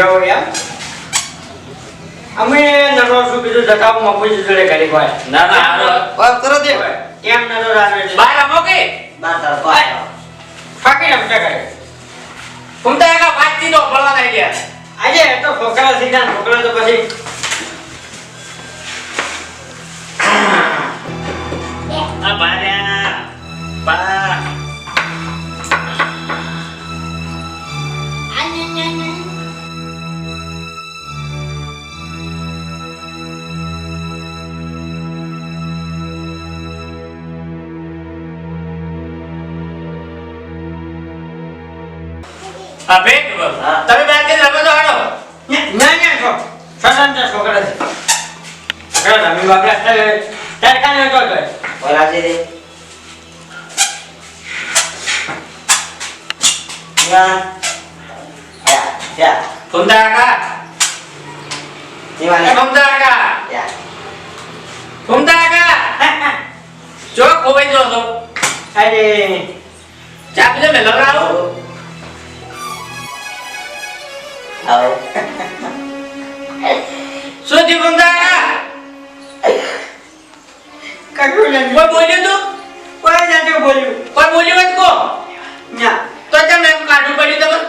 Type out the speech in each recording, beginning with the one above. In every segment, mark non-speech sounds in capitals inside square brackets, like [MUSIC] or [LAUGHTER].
એવું એમ? અમે નરો શું કીધું જટાવું મફુજી જોડે ઘડી હોય. ના ના હારો. કરો દે કેમ નરો રામે છે. આવો કે? બાર તાર બાર. ફાકી રમતા કરે ઘૂમતા એકા વાતચીત નો ભળવા નહીં ગયા. આજે તો છોકરા સીધા છોકરા તો પછી આ બાર્યા આ બેટ હા. તમે બાર કે રમો તો હાડો ના ના છો સ્વતંત્ર છોકરા છે છોકરા રમી બાપડા તારે કાને તો ગયો બોલાવજે દે ના યા યા ઘૂમતા એકા દીવાની ઘૂમતા એકા યા ઘૂમતા એકા જો ખોવાઈ જો છો અરે ચા પીને મેં લવડાવો આવો. શું થયું ઘૂમતા કશું નથી. કોઈ બોલ્યું તું? કોઈ નથી બોલ્યું. કોઈ બોલ્યું જ કો ના. તો કેમ એમ કાઢવું પડ્યું તમને?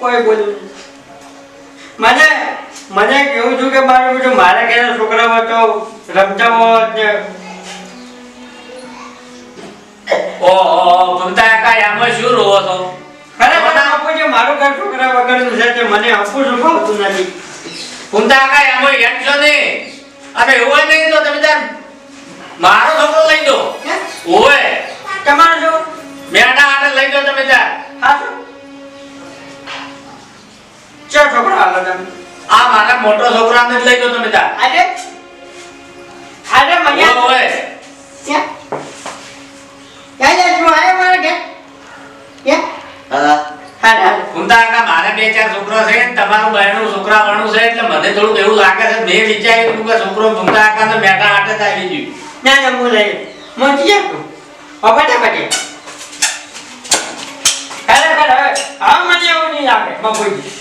કોઈ બોલ્યું મને મને કેવું છું કે મારું બીજું મારા ઘરે છોકરાઓ તો રમતા હોત ને. ઓહો ઘૂમતા એકા આમાં શું રોવો છો? છે મારું ઘર છોકરા વગરનું છે તે મને આપું છું ભાવતું નથી? ઘૂમતા એકા આમાં હેડ છો ને. અને એવું હોય નહીં તો તમે તાર મારો છોકરો લઈ દો? ઓય તમારું શું મેડા હાથે લઈ દો તમે તાર. હા ચો છોકરો હાલો તમે. આ મારા મોટો છોકરાને જ લઈ દો તમે તાર. આજે? આજે મને ઓય ક્યાં ક્યાં જાય છો આવ્યો મારા ઘેર? ક્યાં હા. મારે બે ચાર છોકરા છે ને તમારું બહેનું છોકરા વણું છે એટલે મને થોડુંક એવું લાગે છે મેં વિચાર્યું કે છોકરો ઘૂમતા એકા મેડા હાથે જ આવી ગયું. ના ના હું લઈ મોચી જા તું અપાટે પાટે ખરેખર હવે હવે મને એવું નહીં લાગે. મફુજી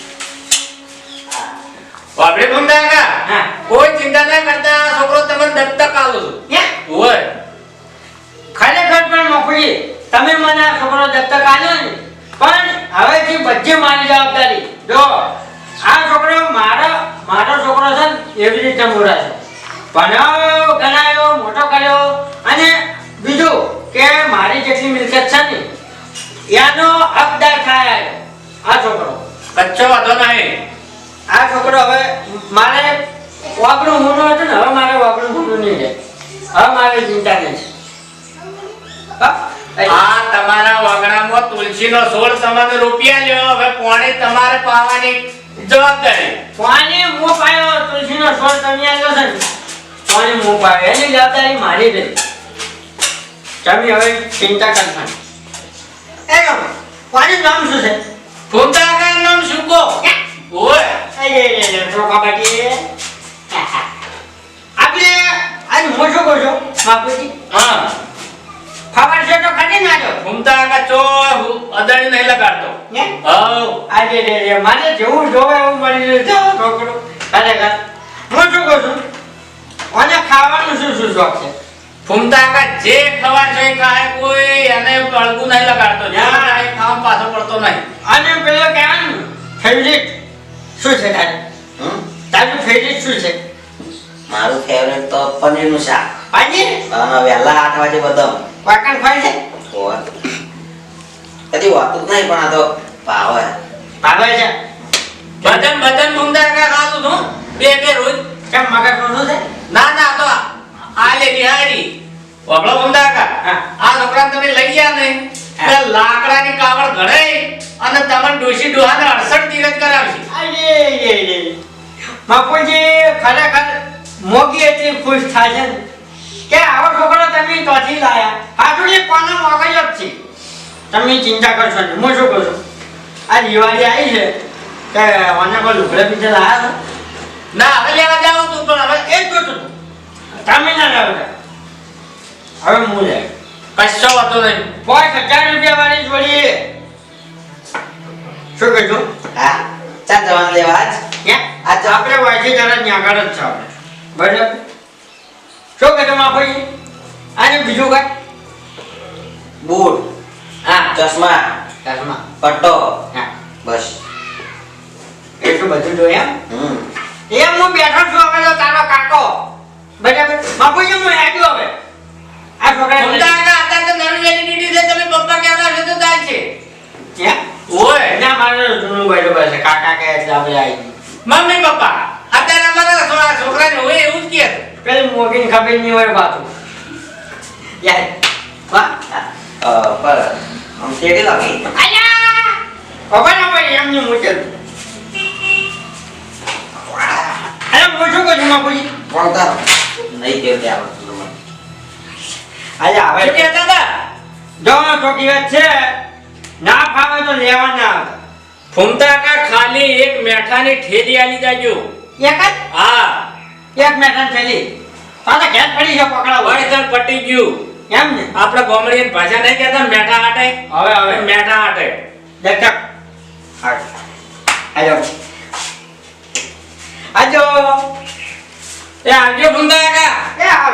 આપણે એકા કોઈ ચિંતા ના કરતા છોકરો તમને દત્તક આવો છો. ઓય ખરેખર પણ મોકલી તમે મને આ છોકરો દત્તક આલ્યો ને પણ હવેથી બધી મારી જવાબદારી. જો આ છોકરો મારો મારો છોકરો છે ને એવી રીતે મોરા છે. ભણાવ્યો ગણાયો મોટો કર્યો. અને બીજું કે મારી જેટલી મિલકત છે ને એનો હકદાર થાય આ છોકરો. કચ્છો વાંધો નહીં. આ છોકરો હવે મારે વાપરું મૂનું હતું ને હવે મારે વાપરું મૂનું નહીં રહે. હવે મારે ચિંતા નહીં હા? આ તમારા વાગણામાં તુલસીનો સોળ સમાન રૂપિયા લ્યો. હવે કોણે તમારે પાવાની જવાબદારી. કોણે મો પાયો? તુલસીનો સોળ તમે આવ્યો છે કોણે મો પાયો? એની જવાબદારી મારી દે તમે હવે ચિંતા કરતા નહીં. એ કોણે નામ શું છે? ઘૂમતા નામ શું કો ઓય. એ એ એ ટોકા બાટી આપણે આજ હું શું કહું છું? બાપુજી? હા. ખબર છે તો ખરી ના જો ઘૂમતા આકાર ચો અદાણી નહીં લગાડતો. ને હવ. આજે રે રે મારે જેવું જોવે એવું મળી આ છોકરો ખરેખર. હું શું કહું છું? અને ખાવાનું શું શું શોખ છે? ફૂમતા કા જે ખવા છે કાય ખાય કોઈ એને અળગું નહીં લગાડતો. જ્યાં જાય ખાવા પાછો પડતો નહીં. અને પેલો કેમ ફેવરિટ શું છે તારે? હમ? તારું ફેવરિટ શું છે? મારું ફેવરેટ તો પનીરનું શાક. પનીર? હા વહેલા આઠ વાગે બદામ. વાકણ ખાય છે? હોવે. કદી જ નહીં પણ આ તો ભાવે. ભાવે છે? ભજન ભજન ઘૂમતા આકાર ખાતું છું બે બે રોજ. કેમ મગજ શું છે? ના ના તો આ લે બિહારી. ઘૂમતા આકાર હા. આ છોકરાને તમે લઈ ગયા ને લાકડા લાકડાની કાવડ ઘડે અને તમને ડોશી ડોહાને અડસઠ તીરથ કરાવશે. અરે રે બાપુજી ખરેખર મોગી એટલી ખુશ થાય છે કે આવો છોકરો તમે તોથી લાયા. હાજુડી કોનો મગજ જ છે? તમે ચિંતા કરશો ને હું શું કહું છું? આ દિવાળી આવી છે કે મને કોઈ લુગડા પીછે લાયા છો ના હવે લેવા જાવ તું પણ હવે એ જ જોતું. તમે ના લાવતા હવે હું લે કશો વાતો નહીં. પાંચ હજાર રૂપિયા વાળી જોડી શું કહેજો હા ચાલ દેવા લેવા જ આપણે વાંચી તરત ત્યાં આગળ જ છે આપણે. બરાબર? શું કહેતો માફોજી? અને બીજું કઈ? બૂટ. હા. ચશ્મા. ચશ્મા. પટ્ટો. હા. બસ. એટલું બધું જોઈએ એમ? એમ હું બેઠો છું હવે તો તારો કાકો. બરાબર? બાપુજી હું આવ્યો હવે. આ છોકરા કાકા અત્યારે તો નવી વેલિડિટી છે. તમે પપ્પા કહેવાના છે તો ચાલશે ઓય. ના મારે જૂનું બરોબર છે. કાકા કહે એટલે આપણે આવી. મમ્મી પપ્પા અત્યારે અમારા છોકરા છોકરાને હોય એવું જ કહે પેલું પેલી મોગીને ખબર નહીં હોય પાછું યાર વાહ અ, પર આમ શેરડી લાગી આયા ખબર ના પડી એમની મુજબ અરે હું શું કહું છું બાપુજી વળતા નહીં કેવું આવડતું તમને. આજે શું આવે કહેતા હતા જો ચોકી વાત છે ના ફાવે તો લેવાના આવે ફૂમતા કા ખાલી એક મેઠાની ઠેલી આલી જાજો એક હા જ એક મેઠાની ઠેલી તારે ઘેર પડી છે પકડાવો વળતર પટી ગયું એમ ને? આપણે ગોમડી ભાષા નહીં કહેતા મેઠા હાટે. હવે હવે. મેઠા હાટે. દેખ આજો. આજો. એ આવજો ફૂમતા કાકા. એ આવ.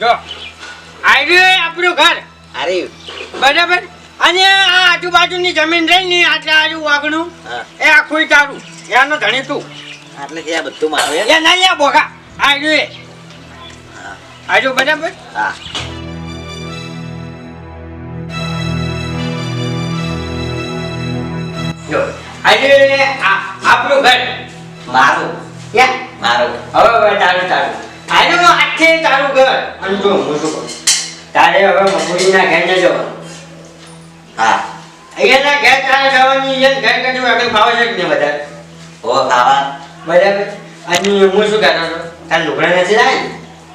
જો. આવ્યું આપણું ઘર. અરે. બરાબર? અને આ આજુબાજુની જમીન રહી ને આટલા આજુ વાગણું. એ આખું તારું. એનો ધણી તું. એટલે કે આ બધું મારું એ ના લે બોકા આવ્યું એ. આજુ બરાબર? હા. જો. આજે આ આપણું ઘર. મારું? યા. મારું. હવે હવે તારું તારું. આજે હું આખે તારું ઘર. અને જો હું શું તારે હવે મમ્મીના ઘર ને જવાનું હા અહીંયાના ઘેર તારે જવાની ઘેર કરતું આગળ ફાવે છે કે નહીં બધા ઓ ખાવા. બરાબર. અને હું શું કહેતો હતો? લુગડા નથી લાવે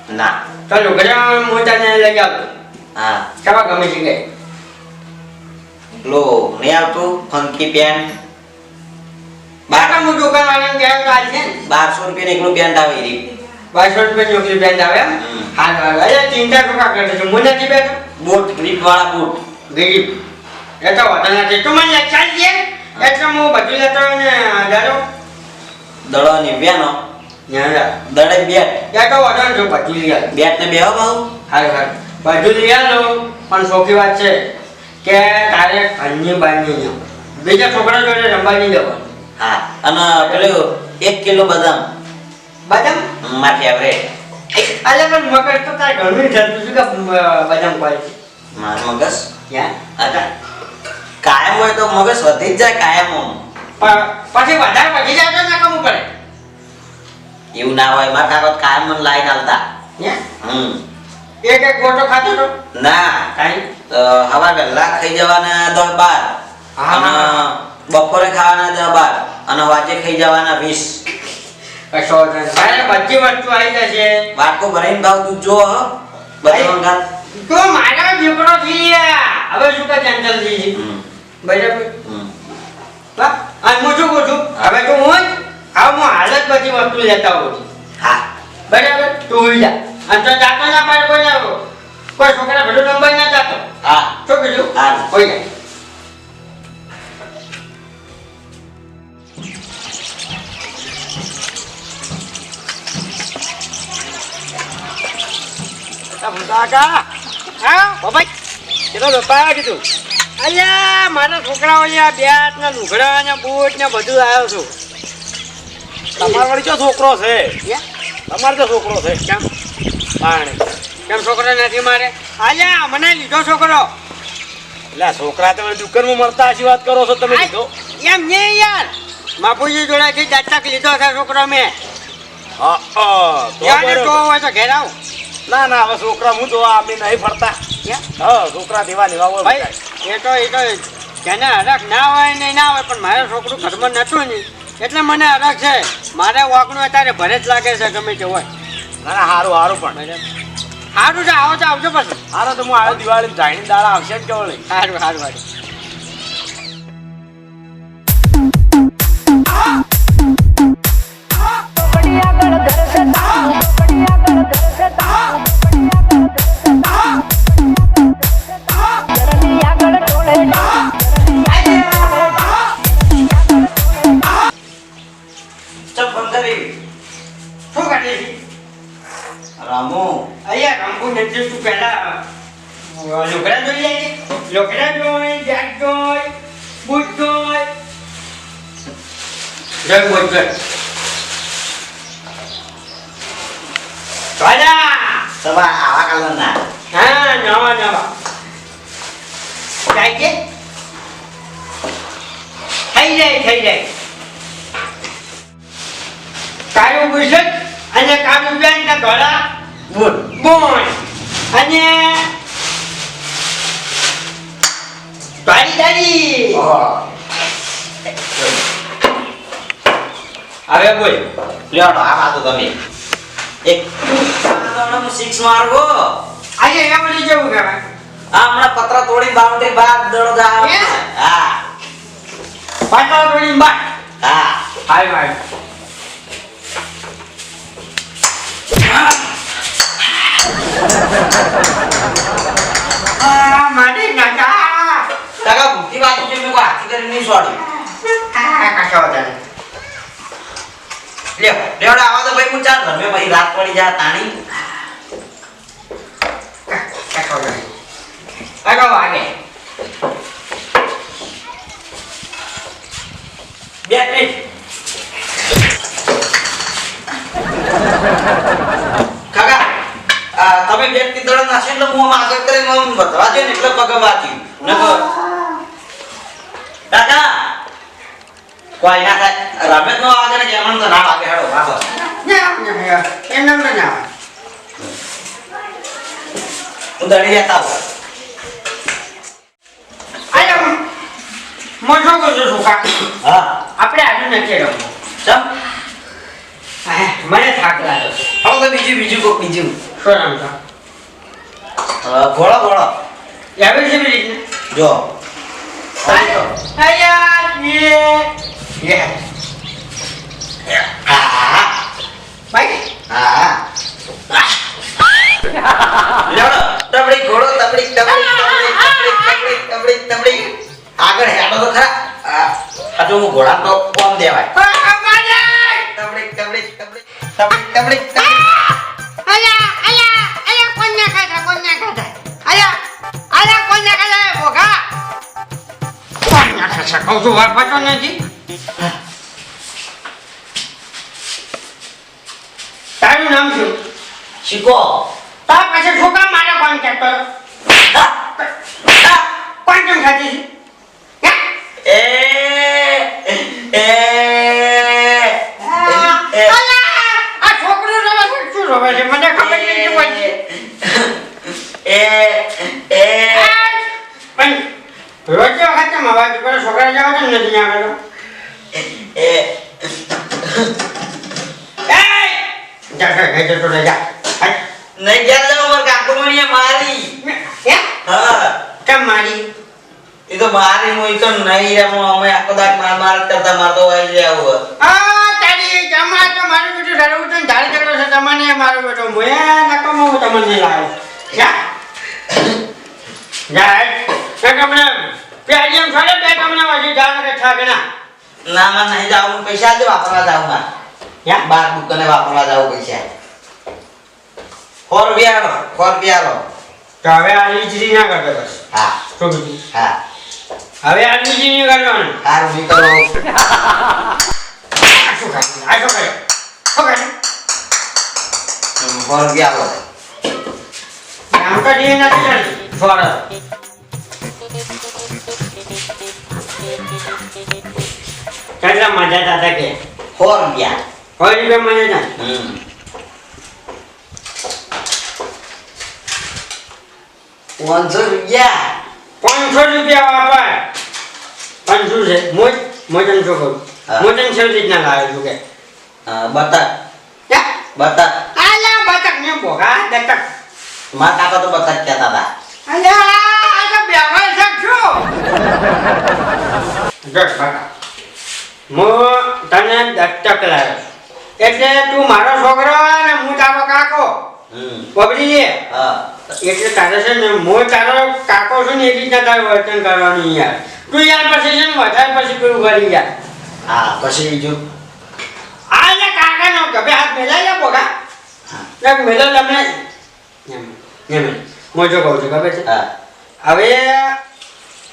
ને? તો લુગડા હું તને લઈ આવું હા. કેવા ગમે છે કે? નહીં આવતું? Funky pant. બાકા હું દુકાન વાળાને તો બારસો રૂપિયા એકલું પેન્ટ આવે રી બારસો રૂપિયા નોકરી પેન્ટ આવે હાલ હાલ. અરે ચિંતા ટકા કરે છે? હું નથી બેઠો બૂટ ગ્રીપ વાળા બૂટ. ગરીબ એ તો વધુ નથી. તું મને ચાલ દે. એટલે હું બધું લેતો ને દાડો દડો ના દડે બેટ. એ તો વધુ જો લઈ આલો બેટ ને બેહો. હાલ હાલ બધું લઈ આલો પણ સોખી વાત છે કે તારે ઘરની બાંધી જો બીજા છોકરા જોડે રમવા નહીં જવાનું. હા અને પેલું એક કિલો બદામ. બદામ? મારી ફેવરેટ અલે પણ મગજ તો તારે ઘણું થતું છે કે બદામ કોઈ મારું મગજ? ક્યાં? અચ્છા કાયમ હોય તો મગજ વધી જ જાય કાયમ પછી વધારે પછી જાય ના કમું પડે એવું ના હોય મારા કાકો કાયમ મને લાઈન આલતા યા હમ. એક એક ગોટો ખાતો તો? ના. કાઈ? હવા વહેલા ખાઈ જવાના દસ બાર. અને બપોરે ખાવાના દસ બાર. અને વાજે ખાઈ જવાના વીસ. બધી વસ્તુ આવી જશે. વાટકો ભરીને ભાવ તું જો બધી વખત તો મારો દીકરો થઈ હવે શું કે કેન્સલ થઈ બરાબર અને હું શું કહું છું? હવે તો હું હવે હું હાલ જ બધી વસ્તુ લેતા હોઉં છું. હા. બરાબર? તું હોઈ જા. અને તો જાતો ના પાડે કોઈ ના કોઈ છોકરા ભલું નંબર ના જાતો હા. શું કીધું? હા. કોઈ જા. કાકા હા? બાબા કેટલો રોપાયા કીધું અલ્યા મારા છોકરાઓ અહીંયા બેટ ને લુગડા ને બૂટ ને બધું આવ્યો છું. તમારો વળી કયો છોકરો છે? તમારો તો છોકરો છે? કેમ? પાણે. કેમ છોકરો નથી મારે? અલ્યા મને લીધો છોકરો. એટલે છોકરા તમે દુકાનમાં મળતા આશી વાત કરો છો તમે કીધો એમ નહીં યાર. બાપુજી જોડેથી દત્તક લીધો છે છોકરો મેં. હા તો હોય તો ઘેર આવ. ના ના હવે છોકરા હું જોવા અમે નહીં ફરતા? હા? છોકરા દેવા લેવા હોય ભાઈ. એ તો એ તો જેને હરખ ના હોય ને ના હોય પણ મારે છોકરું ઘરમાં નતું નહીં એટલે મને હરખ છે. મારે વાકણું અત્યારે ભરે જ લાગે છે ગમે તે હોય. ના સારું સારું પણ. સારું છે આવો તો આવજો પછી. સારું તો હું આવ્યો દિવાળી જાણી દાડા આવશે જ કેવો સારું સારું સારું રામુ. અયા રામકો નથી તું પહેલા લોકડા જોઈ લેજે લોકડા જોઈ જાગ જોઈ બુટ જોઈ. જય બોલ જય. રાજા! સવા આવા કાલના હા નવા નવા. જાય કે થઈ જાય થઈ જાય. કાયો ગુજત અને પેન્ટ ને ધોળા બૂટ બોન અને તારી હવે બોલ. લ્યો આ વાતો તમે. એક. સિક્સ મારવો આજે એના પછી જેવું આ હમણાં પત્ર તોડી બાઉન્ડ્રી બાદ દડો હે? હા. પાછળ થોડી બાટ હા. હાય હાય રાત પડી જાય તાણી વાગે બે મિનિટ કાકા આ તમે બેટ કી દડો નાખશો એટલે હું આગળ કરીને આમ વધવા દે એટલે પગ વાંચ્યું નકર કાકા કોઈ ના થાય. રમેશ નો આગળ કે એમણ તો ના લાગે. હેડો બાબા એમ નામ ના હું દડી લેતા આવું. આયા મોટો કરજો છું કાકા? હા. આપણે આજુ ચમ? મને થાક લાગ્યો હવે બીજું બીજું કોક બીજું. શું રમતો ઘોડો ઘોડો એવી છે રીતના? જો. આયા યે યે હા. ભાઈ હા. લેવડો તબડી ઘોડો તબડી તબડી તબડી તબડી તબડી આગળ હેડો તો ખરા? આ આ જો હું ઘોડા તો કોમ દેવાય. તબડી તબડી તબડી તબડી તબડી. તબડી અલ્યા કોણ ના ખાતા અલ્યા અલ્યા કોણ ના ખાતા ભોગા? કોણ ના ખાતા કહું છું વાત પતો નથી તારું નામ શું? શીખો. તાર પાસે છોકરા મારે કોણ હા. કોણ કેમ ખાતી છે? એ એ છે શું છે? મને ખબર નથી પડતી. એ એ. પણ રોજ વખત અવાજ કરો છોકરા જવા તો નથી આવેલો એ. જા જા જતો રહે જા. હાય. નહીં ગયા જાવ માર કાકુ મણીએ મારી. હે? હા. કેમ મારી? એ તો મારી હું તો નહીં રે હું અમે આખો દાક માર માર કરતા માર તો આવી આવું આ તારી જમા તો મારું બેટું ડરવું તો ધારે ઝઘડો છે તમને મારો બેટો. મોએ નકો હું તમને લાવ્યો જા જા હેડ. કે તમને પ્યારી એમ છોડે બે તમને વાજી જા કે ઠાકના ના માં નહીં જાવ પૈસા જ વાપરવા જાવમાં ક્યાં? બાર દુકાને વાપરવા જાવ પૈસા. સો રૂપિયા લો સો તો હવે આ લીજરી ના કરતો બસ. હા. શું કીધું? હા. હવે આ લીજરી નહીં કરવાનું સારું બી કરો શું ખાય આ શું કરે? શું કરે? સો રૂપિયા આમ તો ડી નથી ચાલતી ફોર. કેટલા મજા હતા કે? સો રૂપિયા સો રૂપિયા મજા હતા? પાંચસો રૂપિયા. પાંચસો રૂપિયા વાપર પાંચસો છે. મોજ મોજન શું કરું મોજન છે રીતના લાવે છું કે? બતક. બતક. આલા બતક ને ભોગા દતક મારા કાકા તો બતક કહેતા હતા. અલ્યા આ તો બેવાય છે. શું [LAUGHS] જો બકા હું તને દત્તક લાવ્યો એટલે તું મારો છોકરો ને હું તારો કાકો. હા. એટલે તારે છે ને હું તારો કાકો છું ને એ રીતના તારે વર્તન કરવાનું યાર તું યાર પછી છે ને વધારે પછી પેલું કરી યાર હા પછી બીજું? આ એટલે કાકા નો ગભે હાથ મેલા લે બોગા હા. એક મેલો તમને. એમ એમ. મોજો કહું છું ખબર છે? હા. હવે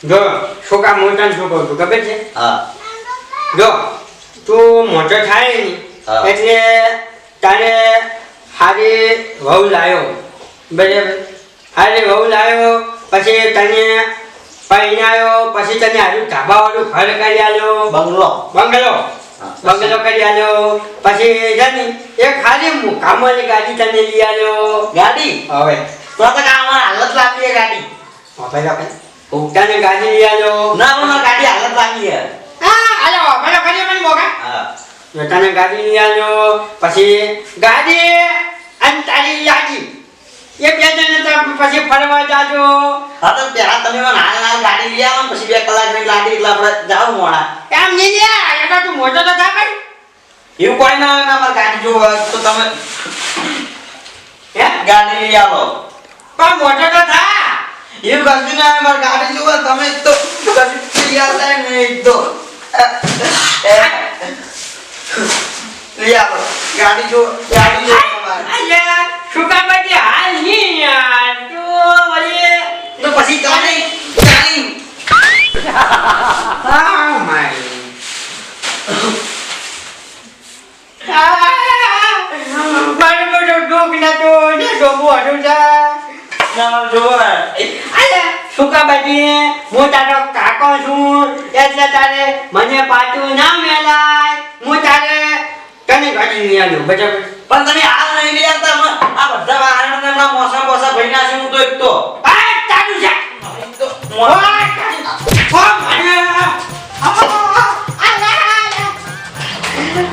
જો છોકરા મોટા શું કહું છું ખબર છે? હા. જો તું મોટો થાય ને એટલે તારે હારી વહુ લાવ્યો બરાબર? હારી વહુ લાવ્યો પછી તને પહેણાયો પછી તને હારું ધાબાવાળું ઘર કરી આલ્યો. બંગલો? બંગલો. બંગલો કરી આલ્યો. પછી ને એક મુકામની ગાડી તને લઈ આલ્યો. ગાડી? હવે. તો તો કામ હાલત લાગી ગાડી. તને ગાડી લઈ આલ્યો. ના મને ગાડી હાલત લાગી આલો વાપરે કરી મને મોકા હા. તને ગાડી લઈ આવ્યો પછી ગાડી અને તારી યાદી. એ બે જણ પછી ફરવા જાજો. હા તો પેલા તમે મને હાલ હાલ ગાડી લઈ આવો પછી બે કલાકની ગાડી એટલે આપણે જાવ મોડા. એમ નહીં લે એટલે તું મોટો તો થા ભાઈ. એવું કોઈ ના હોય ને અમારે ગાડી જોવો તો તમે હે? ગાડી લઈ આવો. પણ મોટો તો થા. એવું કશું ના હોય મારે ગાડી જોવો તમે તો કશું તૈયાર થાય નહીં તો એ, એ, લઈ આવો. ગાડી જો ગાડી જો અલ્યા સુકા બાટી હાલ નહીં યાર. તું વળી તો પછી તમે ગાડી Oh my. મારું. બધું દુઃખ નતું ને ડોબું હતું છે ના જોવો. સુકા બાજી હું તારો કાકો છું. એટલે તારે મને પાછું ના મેલાય. હું તારે તને ગાડી નહીં આલ્યું બરાબર પણ તમે હાલ નહીં લઈ આ બધા વાહનો ના મોસા ભઈના છે હું તો એક તો. આ તારું છે. મને.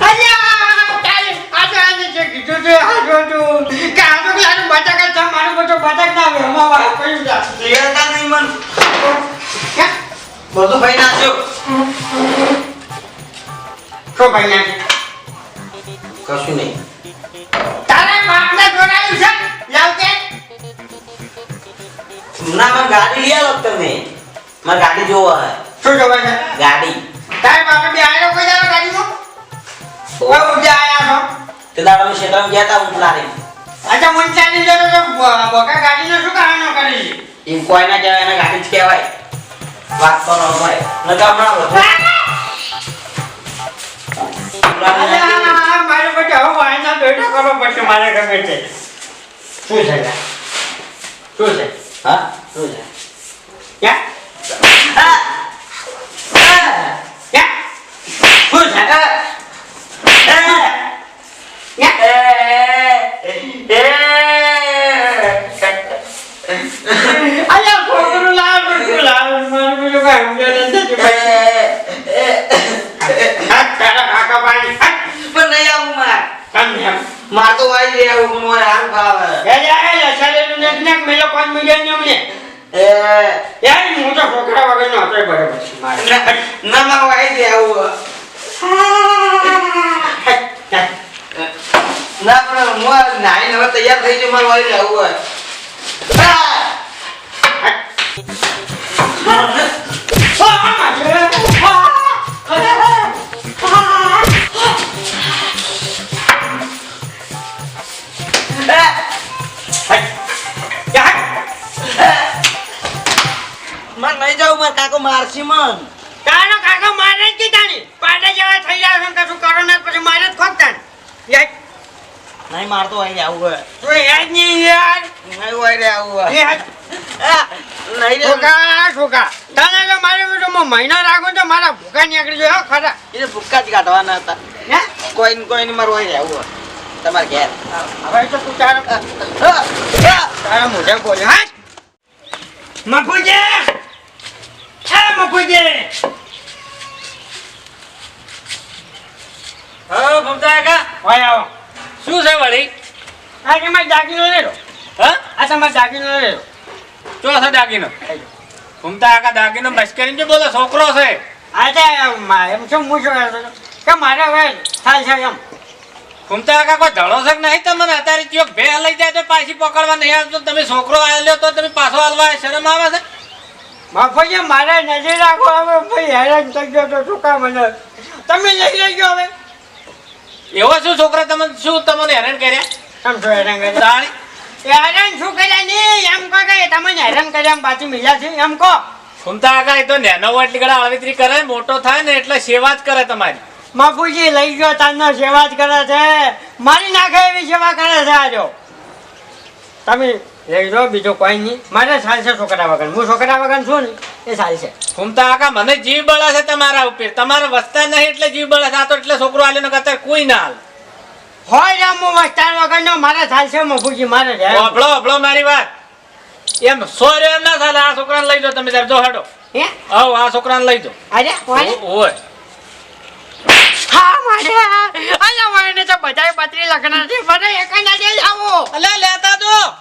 અલ્યા, તારે આજે આજે જે કીધું છે, આ જો તું, કે આ તો પેલાનું બટાકા છે, મારું બધું લેતા નહીં મન બધું ભાઈ છે શું ભાઈ નાખી? કશું નહીં તારા બાપને જોડાયું છે? લાવ ના મને ગાડી લઈ આવો તમે મારે ગાડી જોવા હોય શું જોવે છે? ગાડી તારા બાપે બે આયો કોઈ? કોઈ છો? તે દાડો ક્ષેત્રમાં ગયા હતા ઉંટલાને અચ્છા, મુંચાની જો તો બોકા ગાડી ગાડીનો શું કારણ કરી છે? એમ કોઈ ના કહેવાય એને ગાડી જ કહેવાય. વાત કરો ભાઈ નકા હમણાં મારે પછી હવે વાયના બેઠો પડશે મારે ગમે છે? શું છે? શું છે? હા. શું છે! ક્યાં? અલ્યા છોકરું લાવ છોકરું લાવ મારે બીજું કાંઈ સમજાય નથી ભાઈ હાથ તારા કાકા પાણી હાથ પણ નહીં આવું માર તમને એમ. માર તો વાઈ આવું પણ મારે હાલ ભાવે આ લસાડેલું નથી ને મેલો કોણ મીડિયા ને અમને એ યાર હું. તો છોકરા વગરનો હતો બરાબર છે મારે ના ના વાઈ રહી આવું ના પણ હું આ નાઈને હવે તૈયાર થઈ છું મારે વાઈ રહી આવું હોય માર માર કાકો મારશી મન. તારો કાકો મારે જ તાની પાડે જેવા થઈ જાય છે ને કશું કરો ને પછી મારે જ ખોટતા તાન નહીં મારતો રહી આવું હોય. તું યાદ નહીં યાર. નહીં વાઈ રે આવું હોય. નહીં છોકા છોકા તો મારે હું મહિના રાખું તો મારા ભૂખા નીકળી જાય હો ખરા. એ ભૂક્કા જ કાઢવાના હતા. હે? કોઈ ને કોઈ ને મારું આવું હોય. તમારે ઘેર. હવે તો તું તારો. તારા મોઢે બોલે હા. મફુજી! હા મફુજી હા ભમતા કાકા? હોય આવો. શું છે વળી? આ કે મારે દાગીનો લેલો હા? આ તમારે દાગીનો લેલો ચો છે દાગીનો ભમતા કાકા દાગીનો મશ્કરી જો બોલો છોકરો છે. આ તે એમ શું હું શું કે મારે હવે થાય છે એમ. ભમતા કાકા કોઈ ધડો છે નહીં તમને? અત્યારે ચિયો ભે લઈ જાય તો પાછી પકડવા નહીં આવતો. તમે છોકરો આવેલો તો તમે પાછો હાલવા શરમ આવે છે? મફુજી મારે નજર રાખો હવે ભાઈ હેરાન થઈ ગયો તો છોકરા મને તમે લઈ લઈ ગયો હવે. એવો શું છોકરા તમે શું તમને હેરાન કર્યા? કેમ છો હેરાન કર્યા? હેરાન શું કર્યા? નહીં એમ કહો કે તમને હેરાન કર્યા એમ પાછી મિલ્યા છે એમ કહો. સુનતા કાકા એ તો નેનો એટલી આવીત્રી અળવિતરી કરે મોટો થાય ને એટલે સેવા જ કરે તમારી. બાપુજી લઈ ગયો તારનો સેવા જ કરે છે. મારી નાખે એવી સેવા કરે છે આજો. તમે લઈ જાઓ બીજું કોઈ નહીં. મારે ચાલશે છોકરા વગર. હું છોકરા વગર છું ને એ ચાલશે ઘૂમતા આકા મને જીવ બળાશે છે તમારા ઉપર. તમારે વસતા નહીં એટલે જીવ બળાશે છે. આ તો એટલે છોકરો આલ્યો ને અત્યારે કોઈ ના હાલ હોય રામ હું વસ્તાર વગર નો મારે ચાલશે મફુજી મારે. અભળો અભળો મારી વાત. એમ સોરે એમ ના ચાલે આ છોકરાને લઈ જાઓ તમે સાહેબ જો હેડો. હે? આવો આ છોકરાને લઈ જાઓ. અરે હોય હા મારે. તો બધાય પત્રી લખના છે. મને એક ના દે આવો. અલે લેતા જો.